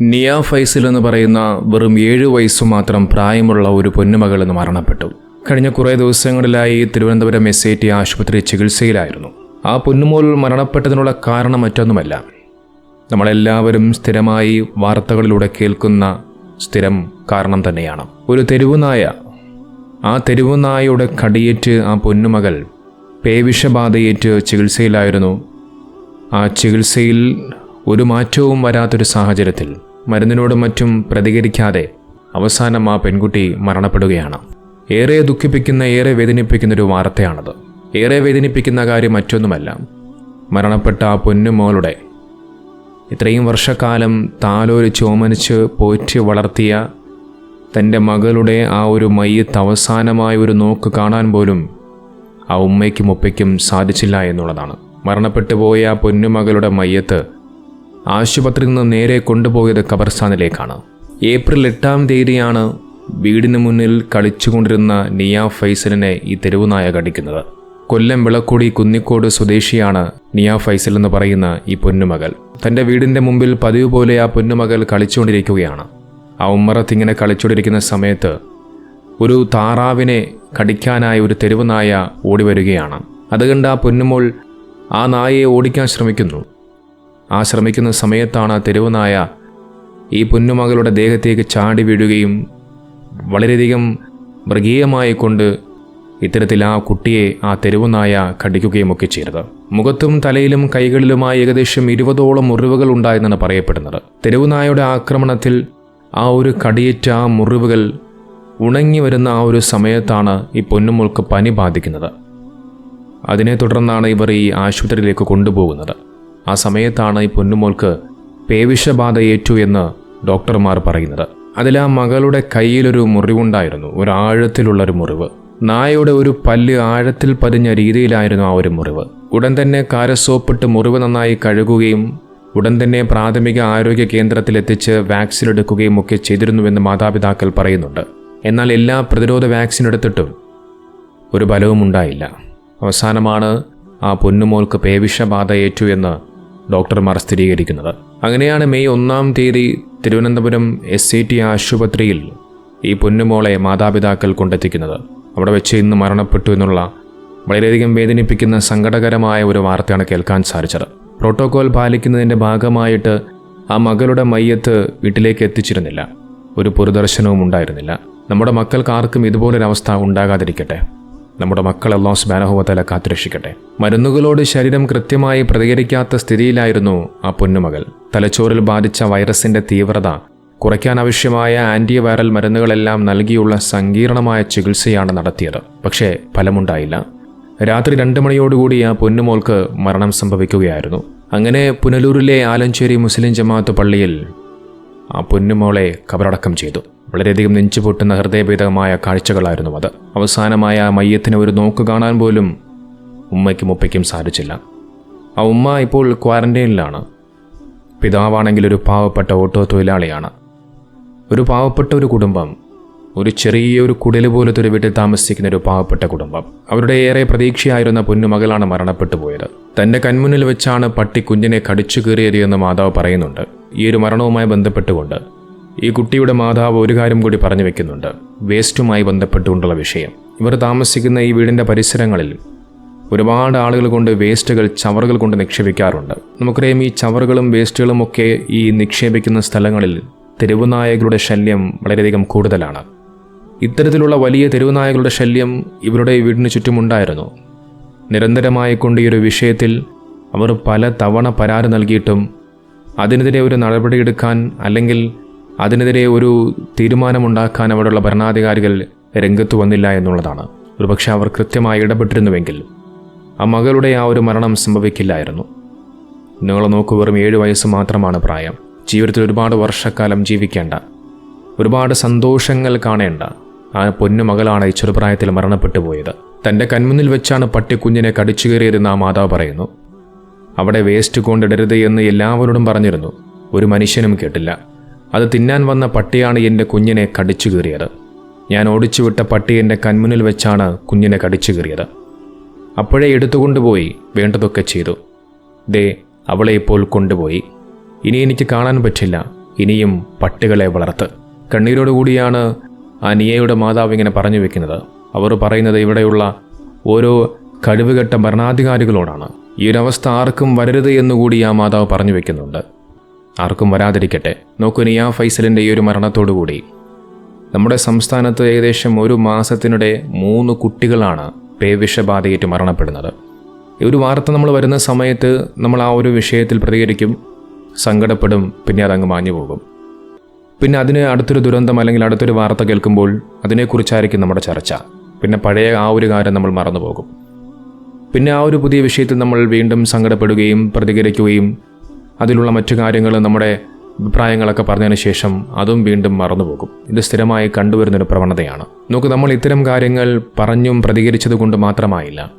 നിയ ഫൈസൽ എന്ന് പറയുന്ന വെറും ഏഴ് വയസ്സു മാത്രം പ്രായമുള്ള ഒരു പൊന്നുമകൾ എന്ന് മരണപ്പെട്ടു. കഴിഞ്ഞ കുറേ ദിവസങ്ങളിലായി തിരുവനന്തപുരം എസ് ഐ ടി ആശുപത്രി ചികിത്സയിലായിരുന്നു. ആ പൊന്നുമോൾ മരണപ്പെട്ടതിനുള്ള കാരണം മറ്റൊന്നുമല്ല. നമ്മളെല്ലാവരും സ്ഥിരമായി വാർത്തകളിലൂടെ കേൾക്കുന്ന സ്ഥിരം കാരണം തന്നെയാണ്. ഒരു തെരുവുനായ ആ തെരുവുനായയുടെ കടിയേറ്റ് ആ പൊന്നുമകൾ പേവിഷബാധയേറ്റ് ചികിത്സയിലായിരുന്നു. ആ ചികിത്സയിൽ ഒരു മാറ്റവും വരാത്തൊരു സാഹചര്യത്തിൽ മരുന്നിനോടും മറ്റും പ്രതികരിക്കാതെ അവസാനം ആ പെൺകുട്ടി മരണപ്പെടുകയാണ്. ഏറെ ദുഃഖിപ്പിക്കുന്ന ഏറെ വേദനിപ്പിക്കുന്ന ഒരു വാർത്തയാണത്. ഏറെ വേദനിപ്പിക്കുന്ന കാര്യം മറ്റൊന്നുമല്ല. മരണപ്പെട്ട ആ പൊന്നുമോളുടെ ഇത്രയും വർഷക്കാലം താലോര് ചോമനിച്ച് പോറ്റി വളർത്തിയ തന്റെ മകളുടെ ആ ഒരു മയ്യത്ത് അവസാനമായ ഒരു നോക്ക് കാണാൻ പോലും ആ ഉമ്മയ്ക്കും ഉപ്പയ്ക്കും സാധിച്ചില്ല എന്നുള്ളതാണ്. മരണപ്പെട്ടു പോയ ആ പൊന്നുമകളുടെ മയ്യത്ത് ആശുപത്രിയിൽ നിന്ന് നേരെ കൊണ്ടുപോയത് ഖബർസ്ഥാനിലേക്കാണ്. ഏപ്രിൽ എട്ടാം തീയതിയാണ് വീടിന് മുന്നിൽ കളിച്ചുകൊണ്ടിരുന്ന നിയ ഫൈസലിനെ ഈ തെരുവുനായ കടിക്കുന്നത്. കൊല്ലം വിളക്കുടി കുന്നിക്കോട് സ്വദേശിയാണ് നിയ ഫൈസൽ എന്ന് പറയുന്ന ഈ പൊന്നുമകൾ. തന്റെ വീടിന്റെ മുമ്പിൽ പതിവ് പോലെ ആ പൊന്നുമകൾ കളിച്ചുകൊണ്ടിരിക്കുകയാണ്. ആ ഉമ്മറത്ത് ഇങ്ങനെ കളിച്ചുകൊണ്ടിരിക്കുന്ന സമയത്ത് ഒരു താറാവിനെ കടിക്കാനായി ഒരു തെരുവുനായ ഓടി വരികയാണ്. അതുകൊണ്ട് ആ പൊന്നുമോൾ ആ നായയെ ഓടിക്കാൻ ശ്രമിക്കുന്നു. ആ ശ്രമിക്കുന്ന സമയത്താണ് തെരുവുനായ ഈ പൊന്നുമകളുടെ ദേഹത്തേക്ക് ചാടി വീഴുകയും വളരെയധികം മൃഗീയമായി കൊണ്ട് ഇത്തരത്തിൽ ആ കുട്ടിയെ ആ തെരുവുനായ കടിക്കുകയും ഒക്കെ ചെയ്തത്. മുഖത്തും തലയിലും കൈകളിലുമായി ഏകദേശം ഇരുപതോളം മുറിവുകൾ ഉണ്ടായെന്നാണ് പറയപ്പെടുന്നത്. തെരുവുനായയുടെ ആക്രമണത്തിൽ ആ ഒരു കടിയേറ്റ ആ മുറിവുകൾ ഉണങ്ങി വരുന്ന ആ ഒരു സമയത്താണ് ഈ പൊന്നുമുൾക്ക് പനി ബാധിക്കുന്നത്. അതിനെ തുടർന്നാണ് ഇവർ ഈ ആശുപത്രിയിലേക്ക് കൊണ്ടുപോകുന്നത്. ആ സമയത്താണ് ഈ പൊന്നുമോൾക്ക് പേവിഷബാധയേറ്റു എന്ന് ഡോക്ടർമാർ പറയുന്നത്. അതിൽ ആ മകളുടെ കയ്യിലൊരു മുറിവുണ്ടായിരുന്നു ഒരു ആഴത്തിലുള്ളൊരു മുറിവ്. നായയുടെ ഒരു പല്ല് ആഴത്തിൽ പതിഞ്ഞ രീതിയിലായിരുന്നു ആ ഒരു മുറിവ്. ഉടൻ തന്നെ കാരസോപ്പിട്ട് മുറിവ് നന്നായി കഴുകുകയും ഉടൻ തന്നെ പ്രാഥമിക ആരോഗ്യ കേന്ദ്രത്തിൽ എത്തിച്ച് വാക്സിൻ എടുക്കുകയും ഒക്കെ ചെയ്തിരുന്നുവെന്ന് മാതാപിതാക്കൾ പറയുന്നുണ്ട്. എന്നാൽ എല്ലാ പ്രതിരോധ വാക്സിൻ എടുത്തിട്ടും ഒരു ഫലവും ഉണ്ടായില്ല അവസാനമാണ് ആ പൊന്നുമോൾക്ക് പേവിഷബാധ ഏറ്റു എന്ന് ഡോക്ടർമാർ സ്ഥിരീകരിക്കുന്നത്. അങ്ങനെയാണ് മെയ് ഒന്നാം തീയതി തിരുവനന്തപുരം എസ് ടി ആശുപത്രിയിൽ ഈ പൊന്നുമോളെ മാതാപിതാക്കൾ കൊണ്ടെത്തിക്കുന്നത്. അവിടെ വെച്ച് ഇന്ന് മരണപ്പെട്ടു എന്നുള്ള വളരെയധികം വേദനിപ്പിക്കുന്ന സങ്കടകരമായ ഒരു വാർത്തയാണ് കേൾക്കാൻ സാധിച്ചത്. പ്രോട്ടോകോൾ പാലിക്കുന്നതിന്റെ ഭാഗമായിട്ട് ആ മകളുടെ മയ്യത്ത് വീട്ടിലേക്ക് എത്തിച്ചിരുന്നില്ല. ഒരു പൊതുദർശനവും ഉണ്ടായിരുന്നില്ല. നമ്മുടെ മക്കൾക്കാർക്കും ഇതുപോലൊരവസ്ഥ ഉണ്ടാകാതിരിക്കട്ടെ. നമ്മുടെ മക്കൾ അള്ളാഹു സ്ബാനഹുവത്തല കാത്തുരക്ഷിക്കട്ടെ. മരുന്നുകളോട് ശരീരം കൃത്യമായി പ്രതികരിക്കാത്ത സ്ഥിതിയിലായിരുന്നു ആ പൊന്നുമകൾ. തലച്ചോറിൽ ബാധിച്ച വൈറസിന്റെ തീവ്രത കുറയ്ക്കാനാവശ്യമായ ആന്റിവൈറൽ മരുന്നുകളെല്ലാം നൽകിയുള്ള സങ്കീർണമായ ചികിത്സയാണ് നടത്തിയത്. പക്ഷേ ഫലമുണ്ടായില്ല. രാത്രി രണ്ട് മണിയോടുകൂടി ആ പൊന്നുമോൾക്ക് മരണം സംഭവിക്കുകയായിരുന്നു. അങ്ങനെ പുനലൂരിലെ ആലഞ്ചേരി മുസ്ലിം ജമാഅത്ത് പള്ളിയിൽ ആ പൊന്നുമോളെ കബറടക്കം ചെയ്തു. വളരെയധികം നെഞ്ചു പൊട്ടുന്ന ഹൃദയഭേദകമായ കാഴ്ചകളായിരുന്നു അത്. അവസാനമായ ആ മയ്യത്തിന് ഒരു നോക്ക് കാണാൻ പോലും ഉമ്മയ്ക്കും ഉപ്പയ്ക്കും സാധിച്ചില്ല. ആ ഉമ്മ ഇപ്പോൾ ക്വാറന്റൈനിലാണ്. പിതാവാണെങ്കിൽ ഒരു പാവപ്പെട്ട ഓട്ടോ തൊഴിലാളിയാണ്. ഒരു പാവപ്പെട്ട ഒരു കുടുംബം ഒരു ചെറിയൊരു കുടിൽ പോലത്തെ ഒരു വീട്ടിൽ താമസിക്കുന്ന ഒരു പാവപ്പെട്ട കുടുംബം. അവരുടെ ഏറെ പ്രതീക്ഷയായിരുന്ന പൊന്നുമകളാണ് മരണപ്പെട്ടു പോയത്. തന്റെ കൺമുന്നിൽ വെച്ചാണ് പട്ടി കുഞ്ഞിനെ കടിച്ചു കീറിയത് എന്ന് മാതാവ് പറയുന്നുണ്ട്. ഈ ഒരു മരണവുമായി ബന്ധപ്പെട്ടുകൊണ്ട് ഈ കുട്ടിയുടെ മാതാവ് ഒരു കാര്യം കൂടി പറഞ്ഞു വെക്കുന്നുണ്ട്. വേസ്റ്റുമായി ബന്ധപ്പെട്ടുകൊണ്ടുള്ള വിഷയം. ഇവർ താമസിക്കുന്ന ഈ വീടിന്റെ പരിസരങ്ങളിൽ ഒരുപാട് ആളുകൾ കൊണ്ട് വേസ്റ്റുകൾ ചവറുകൾ കൊണ്ട് നിക്ഷേപിക്കാറുണ്ട്. നമുക്കറിയാം ഈ ചവറുകളും വേസ്റ്റുകളും ഒക്കെ ഈ നിക്ഷേപിക്കുന്ന സ്ഥലങ്ങളിൽ തെരുവുനായകളുടെ ശല്യം വളരെയധികം കൂടുതലാണ്. ഇത്തരത്തിലുള്ള വലിയ തെരുവുനായകളുടെ ശല്യം ഇവരുടെ വീടിന് ചുറ്റുമുണ്ടായിരുന്നു. നിരന്തരമായി കൊണ്ട് ഈ ഒരു വിഷയത്തിൽ അവർ പല തവണ പരാതി നൽകിയിട്ടും അതിനെതിരെ ഒരു നടപടിയെടുക്കാൻ അല്ലെങ്കിൽ അതിനെതിരെ ഒരു തീരുമാനമുണ്ടാക്കാൻ അവിടെയുള്ള ഭരണാധികാരികൾ രംഗത്ത് വന്നില്ല എന്നുള്ളതാണ്. ഒരുപക്ഷെ അവർ കൃത്യമായി ഇടപെട്ടിരുന്നുവെങ്കിൽ ആ മകളുടെ ആ ഒരു മരണം സംഭവിക്കില്ലായിരുന്നു. നിങ്ങൾ നോക്കൂ വെറും ഏഴ് വയസ്സ് മാത്രമാണ് പ്രായം. ജീവിതത്തിൽ ഒരുപാട് വർഷക്കാലം ജീവിക്കേണ്ട. ഒരുപാട് സന്തോഷങ്ങൾ കാണേണ്ട. ആ പൊന്നു മകളാണ് ഈ ചെറുപ്രായത്തിൽ മരണപ്പെട്ടു പോയത്. തന്റെ കൺമുന്നിൽ വെച്ചാണ് പട്ടി കുഞ്ഞിനെ കടിച്ചു കയറിയതെന്ന് ആ മാതാവ് പറയുന്നു. അവിടെ വേസ്റ്റ് കൊണ്ടിടരുത് എന്ന് എല്ലാവരോടും പറഞ്ഞിരുന്നു. ഒരു മനുഷ്യനും കേട്ടില്ല. അത് തിന്നാൻ വന്ന പട്ടിയാണ് എന്റെ കുഞ്ഞിനെ കടിച്ചു കീറിയത്. ഞാൻ ഓടിച്ചുവിട്ട പട്ടി എന്റെ കൺമുന്നിൽ വെച്ചാണ് കുഞ്ഞിനെ കടിച്ചു കീറിയത്. അപ്പോഴേ എടുത്തുകൊണ്ടുപോയി വേണ്ടതൊക്കെ ചെയ്തു. ദേ അവളെ ഇപ്പോൾ കൊണ്ടുപോയി. ഇനി എനിക്ക് കാണാൻ പറ്റില്ല. ഇനിയും പട്ടികളെ വളർത്ത്. കണ്ണീരോടുകൂടിയാണ് ആ നിയയുടെ മാതാവ് ഇങ്ങനെ പറഞ്ഞു വെക്കുന്നത്. അവർ പറയുന്നത് ഇവിടെയുള്ള ഓരോ കഴിവുകെട്ട ഭരണാധികാരികളോടാണ്. ഈ ഒരവസ്ഥ ആർക്കും വരരുത് എന്നുകൂടി ആ മാതാവ് പറഞ്ഞു വെക്കുന്നുണ്ട്. ആർക്കും വരാതിരിക്കട്ടെ. നോക്കൂ നിയാ ഫൈസലിന്റെ ഈ ഒരു മരണത്തോടുകൂടി. നമ്മുടെ സംസ്ഥാനത്ത് ഏകദേശം ഒരു മാസത്തിനിടെ മൂന്ന് കുട്ടികളാണ് പേവിഷബാധയേറ്റ് മരണപ്പെടുന്നത്. ഈ ഒരു വാർത്ത നമ്മൾ വരുന്ന സമയത്ത് നമ്മൾ ആ ഒരു വിഷയത്തിൽ പ്രതികരിക്കും സങ്കടപ്പെടും പിന്നെ അതങ്ങ് മാഞ്ഞു പോകും. പിന്നെ അതിന് അടുത്തൊരു ദുരന്തം അല്ലെങ്കിൽ അടുത്തൊരു വാർത്ത കേൾക്കുമ്പോൾ അതിനെക്കുറിച്ചായിരിക്കും നമ്മുടെ ചർച്ച. പിന്നെ പഴയ ആ ഒരു കാര്യം നമ്മൾ മറന്നുപോകും. പിന്നെ ആ ഒരു പുതിയ വിഷയത്തിൽ നമ്മൾ വീണ്ടും സങ്കടപ്പെടുകയും പ്രതികരിക്കുകയും അതിലുള്ള മറ്റു കാര്യങ്ങൾ നമ്മുടെ അഭിപ്രായങ്ങളൊക്കെ പറഞ്ഞതിന് ശേഷം അതും വീണ്ടും മറന്നുപോകും. ഇത് സ്ഥിരമായി കണ്ടുവരുന്നൊരു പ്രവണതയാണ്. നോക്ക് നമ്മൾ ഇത്തരം കാര്യങ്ങൾ പറഞ്ഞും പ്രതികരിച്ചത് കൊണ്ട് മാത്രമായില്ല.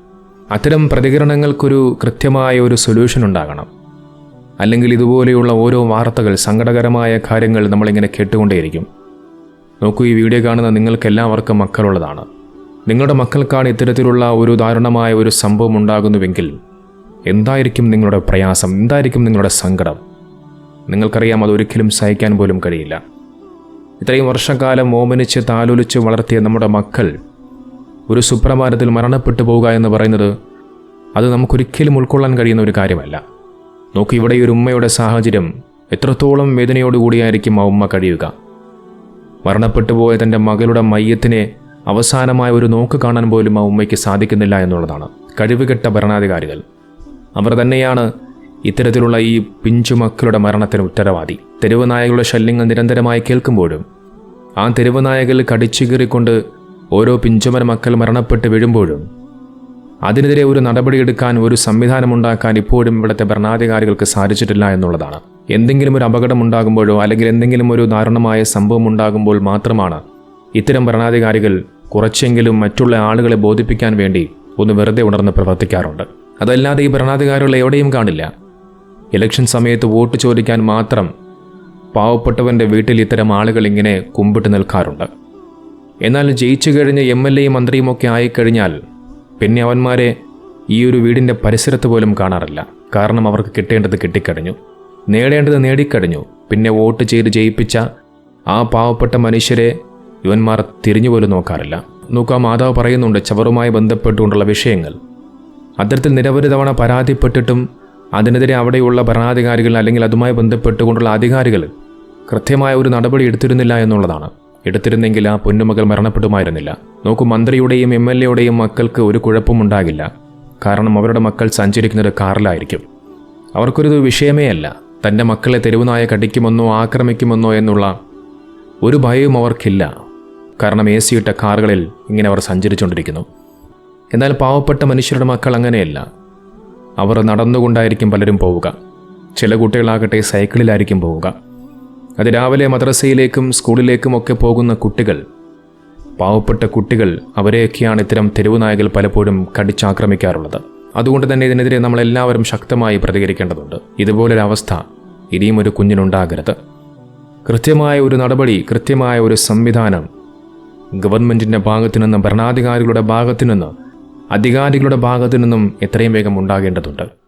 അത്തരം പ്രതികരണങ്ങൾക്കൊരു കൃത്യമായ ഒരു സൊല്യൂഷൻ ഉണ്ടാകണം. അല്ലെങ്കിൽ ഇതുപോലെയുള്ള ഓരോ വാർത്തകൾ സങ്കടകരമായ കാര്യങ്ങൾ നമ്മളിങ്ങനെ കേട്ടുകൊണ്ടേയിരിക്കും. നോക്കൂ ഈ വീഡിയോ കാണുന്ന നിങ്ങൾക്കെല്ലാവർക്കും മക്കളുള്ളതാണ്. നിങ്ങളുടെ മക്കൾക്കാണ് ഇത്തരത്തിലുള്ള ഒരു ദാരുണമായ ഒരു സംഭവം ഉണ്ടാകുന്നുവെങ്കിൽ എന്തായിരിക്കും നിങ്ങളുടെ പ്രയാസം? എന്തായിരിക്കും നിങ്ങളുടെ സങ്കടം? നിങ്ങൾക്കറിയാം അതൊരിക്കലും സഹിക്കാൻ പോലും കഴിയില്ല. ഇത്രയും വർഷക്കാലം ഓമനിച്ച് താലോലിച്ച് വളർത്തിയ നമ്മുടെ മക്കൾ ഒരു സുപ്രഭാതത്തിൽ മരണപ്പെട്ടു പോവുക എന്ന് പറയുന്നത് അത് നമുക്കൊരിക്കലും ഉൾക്കൊള്ളാൻ കഴിയുന്ന ഒരു കാര്യമല്ല. നോക്കി ഇവിടെ ഒരു ഉമ്മയുടെ സാഹചര്യം എത്രത്തോളം വേദനയോടുകൂടിയായിരിക്കും ആ ഉമ്മ കഴിയുക. മരണപ്പെട്ടു പോയ തന്റെ മകളുടെ മയ്യത്തിനെ അവസാനമായ ഒരു നോക്ക് കാണാൻ പോലും ആ ഉമ്മയ്ക്ക് സാധിക്കുന്നില്ല എന്നുള്ളതാണ്. കഴിവുകെട്ട ഭരണാധികാരികൾ. അവർ തന്നെയാണ് ഇത്തരത്തിലുള്ള ഈ പിഞ്ചു മക്കളുടെ മരണത്തിന് ഉത്തരവാദി. തെരുവ് നായകളുടെ ശല്യങ്ങൾ നിരന്തരമായി കേൾക്കുമ്പോഴും ആ തെരുവ് നായകൾ കടിച്ചു കീറിക്കൊണ്ട് ഓരോ പിഞ്ചുമര മക്കൾ മരണപ്പെട്ട് വീഴുമ്പോഴും അതിനെതിരെ ഒരു നടപടിയെടുക്കാൻ ഒരു സംവിധാനമുണ്ടാക്കാൻ ഇപ്പോഴും ഇവിടുത്തെ ഭരണാധികാരികൾക്ക് സാധിച്ചിട്ടില്ല എന്നുള്ളതാണ്. എന്തെങ്കിലും ഒരു അപകടം ഉണ്ടാകുമ്പോഴോ അല്ലെങ്കിൽ എന്തെങ്കിലും ഒരു ദാരുണമായ സംഭവം ഉണ്ടാകുമ്പോൾ മാത്രമാണ് ഇത്തരം ഭരണാധികാരികൾ കുറച്ചെങ്കിലും മറ്റുള്ള ആളുകളെ ബോധിപ്പിക്കാൻ വേണ്ടി ഒന്ന് വെറുതെ ഉണർന്ന് പ്രവർത്തിക്കാറുണ്ട്. അതല്ലാതെ ഈ ഭരണാധികാരികൾ എവിടെയും കാണില്ല. ഇലക്ഷൻ സമയത്ത് വോട്ട് ചോദിക്കാൻ മാത്രം പാവപ്പെട്ടവന്റെ വീട്ടിൽ ഇത്തരം ആളുകൾ ഇങ്ങനെ കുമ്പിട്ട് നിൽക്കാറുണ്ട്. എന്നാൽ ജയിച്ചു കഴിഞ്ഞ് എം എൽ എയും മന്ത്രിയും ഒക്കെ ആയിക്കഴിഞ്ഞാൽ പിന്നെ അവന്മാരെ ഈ ഒരു വീടിന്റെ പരിസരത്ത് പോലും കാണാറില്ല. കാരണം അവർക്ക് കിട്ടേണ്ടത് കിട്ടിക്കഴിഞ്ഞു. നേടേണ്ടത് നേടിക്കഴിഞ്ഞു. പിന്നെ വോട്ട് ചെയ്ത് ജയിപ്പിച്ച ആ പാവപ്പെട്ട മനുഷ്യരെ ഇവന്മാർ തിരിഞ്ഞുപോലും നോക്കാറില്ല. നോക്കാം മാതാവ് പറയുന്നുണ്ട് ചവറുമായി ബന്ധപ്പെട്ടുകൊണ്ടുള്ള വിഷയങ്ങൾ. അത്തരത്തിൽ നിരവധി തവണ പരാതിപ്പെട്ടിട്ടും അതിനെതിരെ അവിടെയുള്ള ഭരണാധികാരികൾ അല്ലെങ്കിൽ അതുമായി ബന്ധപ്പെട്ടുകൊണ്ടുള്ള അധികാരികൾ കൃത്യമായ ഒരു നടപടി എടുത്തിരുന്നില്ല എന്നുള്ളതാണ്. എടുത്തിരുന്നെങ്കിൽ ആ പൊന്നുമകൾ മരണപ്പെടുമായിരുന്നില്ല നോക്കൂ മന്ത്രിയുടെയും എം എൽ എയുടെയും മക്കൾക്ക് ഒരു കുഴപ്പമുണ്ടാകില്ല കാരണം അവരുടെ മക്കൾ സഞ്ചരിക്കുന്നത് കാറിലായിരിക്കും. അവർക്കൊരു വിഷയമേ അല്ല. തന്റെ മക്കളെ തെരുവുനായ കടിക്കുമെന്നോ ആക്രമിക്കുമെന്നോ എന്നുള്ള ഒരു ഭയവും അവർക്കില്ല. കാരണം എ സിയിട്ട കാറുകളിൽ ഇങ്ങനെ അവർ സഞ്ചരിച്ചുകൊണ്ടിരിക്കുന്നു. എന്നാൽ പാവപ്പെട്ട മനുഷ്യരുടെ മക്കൾ അങ്ങനെയല്ല. അവർ നടന്നുകൊണ്ടായിരിക്കും പലരും പോവുക. ചില കുട്ടികളാകട്ടെ സൈക്കിളിലായിരിക്കും പോവുക. അത് രാവിലെ മദ്രസയിലേക്കും സ്കൂളിലേക്കും ഒക്കെ പോകുന്ന കുട്ടികൾ പാവപ്പെട്ട കുട്ടികൾ അവരെയൊക്കെയാണ് ഇത്തരം തെരുവ് നായകൾ പലപ്പോഴും കടിച്ചാക്രമിക്കാറുള്ളത്. അതുകൊണ്ട് തന്നെ ഇതിനെതിരെ നമ്മളെല്ലാവരും ശക്തമായി പ്രതികരിക്കേണ്ടതുണ്ട്. ഇതുപോലൊരവസ്ഥ ഇനിയും ഒരു കുഞ്ഞിനുണ്ടാകരുത്. കൃത്യമായ ഒരു നടപടി കൃത്യമായ ഒരു സംവിധാനം ഗവൺമെന്റിന്റെ ഭാഗത്തു നിന്ന് ഭരണാധികാരികളുടെ ഭാഗത്തു നിന്ന് അധികാരികളുടെ ഭാഗത്തു നിന്നും എത്രയും വേഗം ഉണ്ടാകേണ്ടതുണ്ട്.